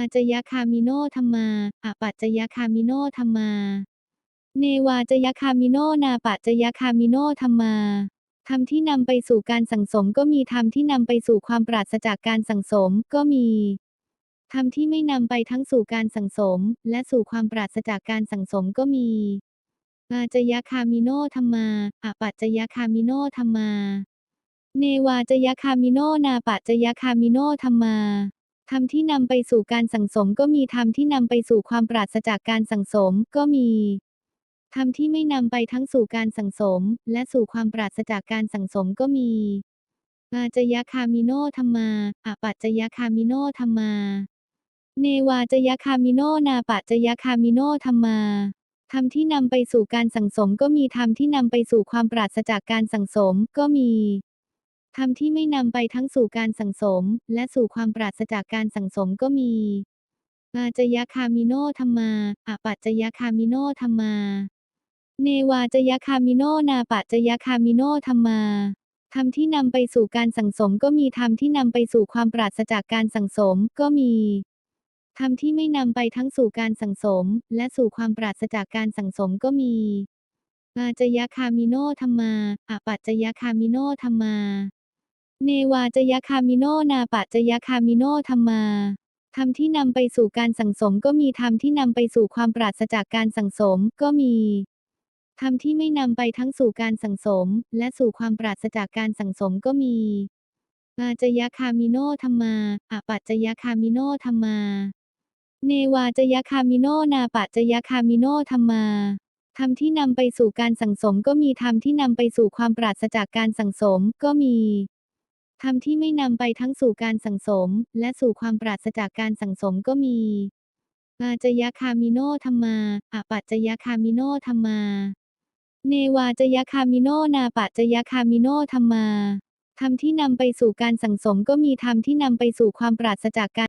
อาจยคามิโนธรรมาอะปัจจยคามิโนธรรมา เนวาจยคามิโนนาปัจจยคามิโนธรรมาธรรมที่นำไปสู่การสั่งสมก็มีธรรมที่นำไปสู่ความปราศจากการสั่งสมก็มีธรรมที่ไม่นำไปทั้งสู่การสั่งสม และสู่ความปราศจากการสั่งสมก็มีอาจยคามิโนธรรมาอะปัจจยคามิโนธรรมา เนวาจยคามิโนนาปัจจยคามิโนธรรมา ธรรมที่นำไปสู่การสังสมก็มีธรรมที่นำไปสู่ความปราศจากการสังสมก็มีธรรมที่ไม่นำไปทั้งสู่การสังสม และสู่ความปราศจากการสังสมก็มีอาจยคามิโนธรรมาอะปัจจยคามิโนธรรมา เนวาจยคามิโนนาปัจจยคามิโนธรรมาธรรมที่นำไปสู่การสังสมก็มีธรรมที่นำไปสู่ความปราศจากการสังสมก็มี ธรรมที่ไม่นำไปทั้งสู่การสังสม และสู่ความปราศจากการสังสมก็มีอาจยคามิโนธรรมาอะปัจยคามิโนธรรมา เนวาจยคามิโนนาปัจยคามิโนธรรมาธรรมที่นำไปสู่การสังสมก็มีธรรมที่นำไปสู่ความปราศจากการสังสมก็มีธรรมที่ไม่นำไปทั้งสู่การสังสม และสู่ความปราศจากการสังสมก็มีอาจยคามิโนธรรมาอะปัจจยคามิโนธรรมา เนวาจยคามิโนนาปัจยคามิโนธรรมาธรรมที่นำไปสู่การสั่งสมก็มีธรรมที่นำไปสู่ความปราศจากการสั่งสมก็มีธรรมที่ไม่นำไปทั้งสู่การสั่งสม และสู่ความปราศจากการสั่งสมก็มีอาจยคามิโนธรรมาอะปัจจยคามิโนธรรมา เนวาจยคามิโนนาปัจจยคามิโนธรรมาธรรมที่นำไปสู่การสั่งสมก็มีธรรมที่นำไปสู่ความปราศจากการสั่งสมก็มี ธรรมที่ไม่นำไปทั้งสู่การสังสม และสู่ความปราศจากการสังสมก็มี อาจยคามิโนธรรมาอาปัจจยคามิโนธรรมา เนวาจยคามิโนนาปัจจยคามิโนธรรมาธรรมที่นำไปสู่การสังสมก็มีธรรมที่นำไปสู่ความปราศจากการ